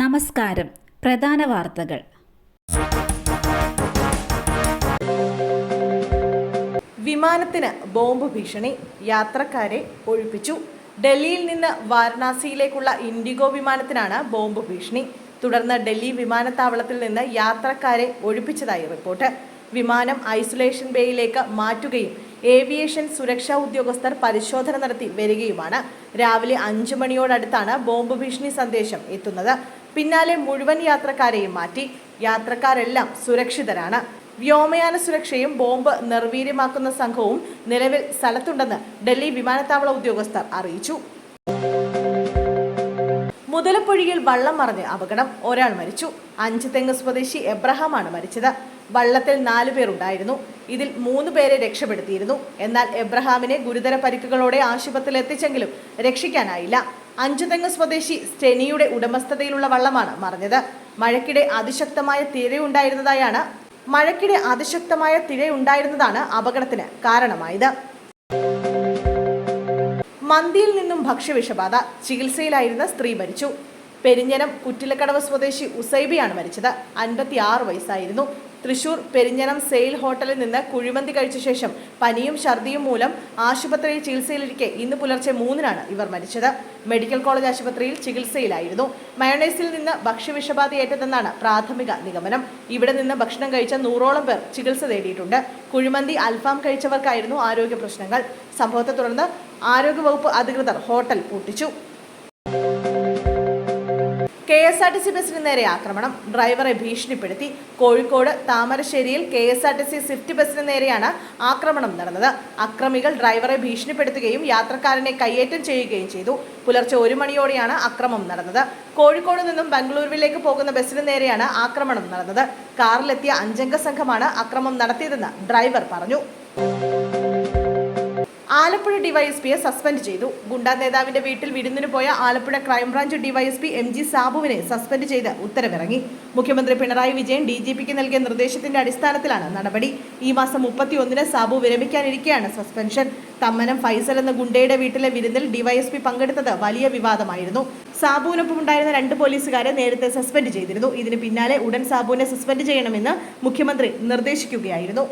നമസ്കാരം. പ്രധാന വാർത്തകൾ. വിമാനത്തിന് ബോംബ് ഭീഷണി. യാത്രക്കാരെ ഒഴിപ്പിച്ചു. ഡൽഹിയിൽ നിന്ന് വാരണാസിയിലേക്കുള്ള ഇൻഡിഗോ വിമാനത്തിനാണ് ബോംബ് ഭീഷണി. തുടർന്ന് ഡൽഹി വിമാനത്താവളത്തിൽ നിന്ന് യാത്രക്കാരെ ഒഴിപ്പിച്ചതായി റിപ്പോർട്ട്. വിമാനം ഐസൊലേഷൻ ബേയിലേക്ക് മാറ്റുകയും ഏവിയേഷൻ സുരക്ഷാ ഉദ്യോഗസ്ഥർ പരിശോധന നടത്തി വരികയുമാണ്. രാവിലെ അഞ്ചു മണിയോടടുത്താണ് ബോംബ് ഭീഷണി സന്ദേശം എത്തുന്നത്. പിന്നാലെ മുഴുവൻ യാത്രക്കാരെയും മാറ്റി. യാത്രക്കാരെല്ലാം സുരക്ഷിതരാണ്. വ്യോമയാന സുരക്ഷയും ബോംബ് നിർവീര്യമാക്കുന്ന സംഘവും നിലവിൽ സ്ഥലത്തുണ്ടെന്ന് ഡൽഹി വിമാനത്താവള ഉദ്യോഗസ്ഥർ അറിയിച്ചു. മുതലപ്പൊഴിയിൽ വള്ളം മറിഞ്ഞ് അപകടം. ഒരാൾ മരിച്ചു. അഞ്ച് തെങ്ങ് സ്വദേശി എബ്രഹാമാണ് മരിച്ചത്. വള്ളത്തിൽ നാലു പേർ ഉണ്ടായിരുന്നു ഇതിൽ മൂന്ന് പേരെ രക്ഷപ്പെടുത്തിയിരുന്നു. എന്നാൽ എബ്രഹാമിനെ ഗുരുതര പരിക്കുകളോടെ ആശുപത്രിയിൽ എത്തിച്ചെങ്കിലും രക്ഷിക്കാനായില്ല. അഞ്ചു തെങ്ങ് സ്വദേശി സ്റ്റെനിയുടെ ഉടമസ്ഥതയിലുള്ള വള്ളമാണ് മറിഞ്ഞത്. മഴയ്ക്കിടെ അതിശക്തമായ തിരയുണ്ടായിരുന്നതായാണ് മഴയ്ക്കിടെ അതിശക്തമായ തിരയുണ്ടായിരുന്നതാണ് അപകടത്തിന് കാരണമായത്. മന്തിയിൽ നിന്നും ഭക്ഷ്യവിഷബാധ ചികിത്സയിലായിരുന്ന സ്ത്രീ മരിച്ചു. പെരിഞ്ഞനം കുറ്റിലക്കടവ് സ്വദേശി ഉസൈബിയാണ് മരിച്ചത്. അൻപത്തി ആറ് വയസ്സായിരുന്നു. തൃശൂർ പെരിഞ്ഞനം സെയിൽ ഹോട്ടലിൽ നിന്ന് കുഴിമന്തി കഴിച്ച ശേഷം പനിയും ഛർദിയും മൂലം ആശുപത്രിയിൽ ചികിത്സയിലിരിക്കെ ഇന്ന് പുലർച്ചെ മൂന്നിനാണ് ഇവർ മരിച്ചത്. മെഡിക്കൽ കോളേജ് ആശുപത്രിയിൽ ചികിത്സയിലായിരുന്നു. മയോണൈസിൽ നിന്ന് ഭക്ഷ്യവിഷബാധ ഏറ്റതെന്നാണ് പ്രാഥമിക നിഗമനം. ഇവിടെ നിന്ന് ഭക്ഷണം കഴിച്ച നൂറോളം പേർ ചികിത്സ തേടിയിട്ടുണ്ട്. കുഴിമന്തി അൽഫാം കഴിച്ചവർക്കായിരുന്നു ആരോഗ്യ പ്രശ്നങ്ങൾ. സംഭവത്തെ തുടർന്ന് ആരോഗ്യവകുപ്പ് അധികൃതർ hotel പൂട്ടിച്ചു. K S R T C ബസിന് നേരെ ആക്രമണം. ഡ്രൈവറെ ഭീഷണിപ്പെടുത്തി. കോഴിക്കോട് താമരശ്ശേരിയിൽ K S R T C swift ബസിന് നേരെയാണ് ആക്രമണം നടന്നത്. അക്രമികൾ ഡ്രൈവറെ ഭീഷണിപ്പെടുത്തുകയും യാത്രക്കാരനെ കയ്യേറ്റം ചെയ്യുകയും ചെയ്തു. പുലർച്ചെ ഒരു മണിയോടെയാണ് അക്രമം നടന്നത്. കോഴിക്കോട് നിന്നും ബംഗളൂരുവിലേക്ക് പോകുന്ന ബസ്സിന് നേരെയാണ് ആക്രമണം നടന്നത്. കാറിലെത്തിയ അഞ്ചംഗ സംഘമാണ് അക്രമം നടത്തിയതെന്ന് ഡ്രൈവർ പറഞ്ഞു. ആലപ്പുഴ ഡിവൈഎസ്പിയെ സസ്പെൻഡ് ചെയ്തു. ഗുണ്ടാ നേതാവിന്റെ വീട്ടിൽ വിരുന്നിന് പോയ Alappuzha crime branch DySP M G സാബുവിനെ suspend ചെയ്ത് ഉത്തരവിറങ്ങി. മുഖ്യമന്ത്രി പിണറായി വിജയൻ ഡി ജി പിക്ക് നൽകിയ നിർദ്ദേശത്തിന്റെ അടിസ്ഥാനത്തിലാണ് നടപടി. ഈ മാസം മുപ്പത്തിയൊന്നിന് സാബു വിരമിക്കാനിരിക്കെയാണ് സസ്പെൻഷൻ. തമ്മനം ഫൈസൽ എന്ന ഗുണ്ടയുടെ വീട്ടിലെ വിരുന്നിൽ ഡിവൈഎസ്പി പങ്കെടുത്തത് വലിയ വിവാദമായിരുന്നു. സാബുവിനൊപ്പം ഉണ്ടായിരുന്ന രണ്ട് പോലീസുകാരെ നേരത്തെ സസ്പെൻഡ് ചെയ്തിരുന്നു. ഇതിന് പിന്നാലെ ഉടൻ സാബുവിനെ സസ്പെൻഡ് ചെയ്യണമെന്ന് മുഖ്യമന്ത്രി നിർദ്ദേശിക്കുകയായിരുന്നു.